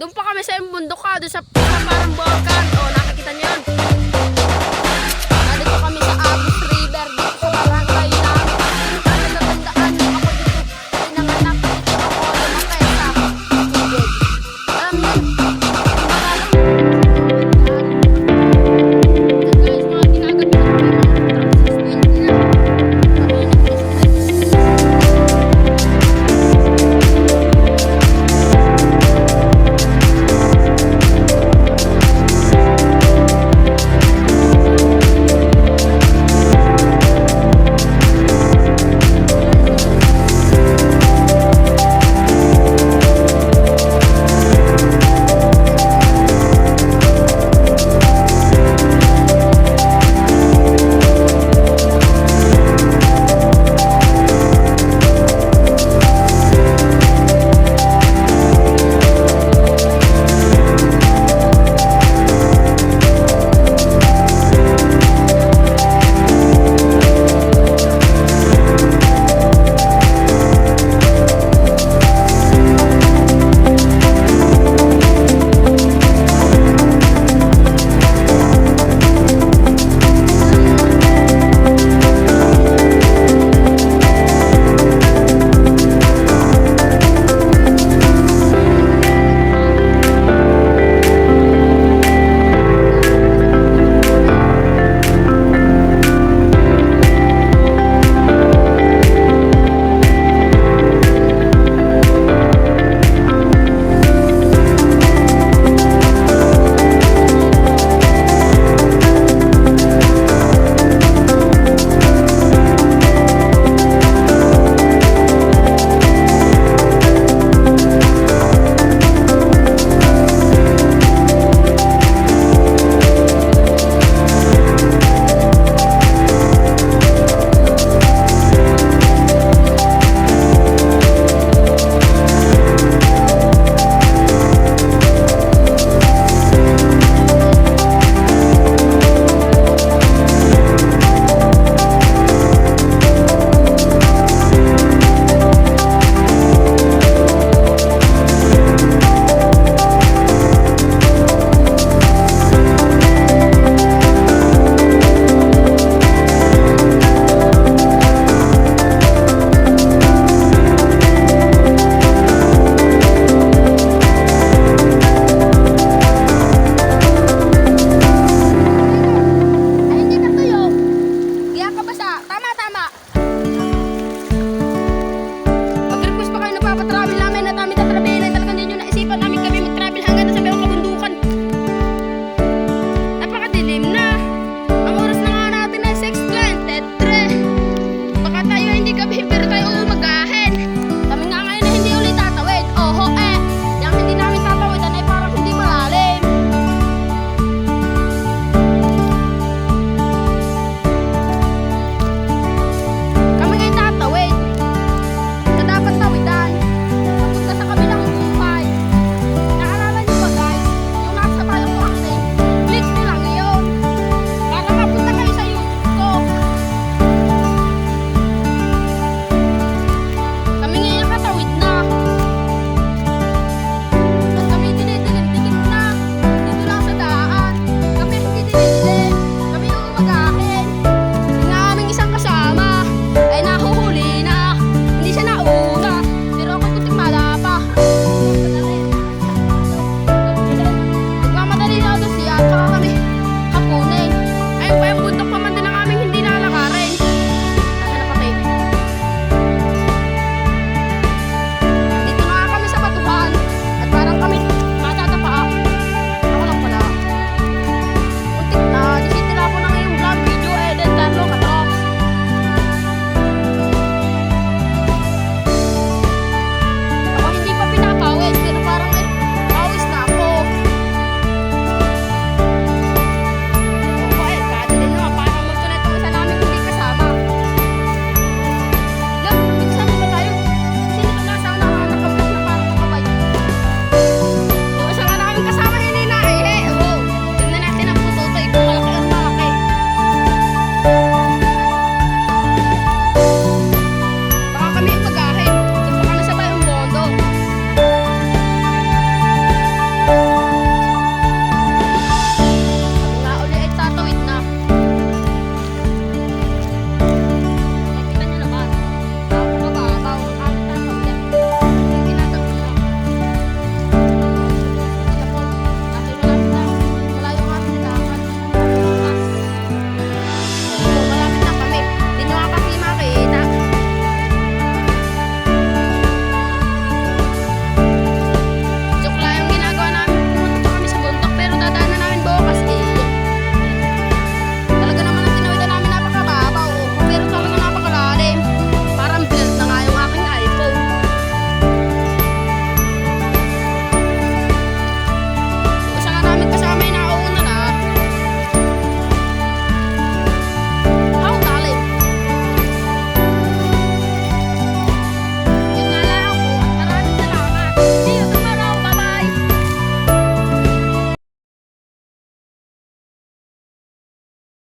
Doon pa kami sa Mbundok ha, doon sa, sa parang volcan. O, oh, nakikita niyo yun.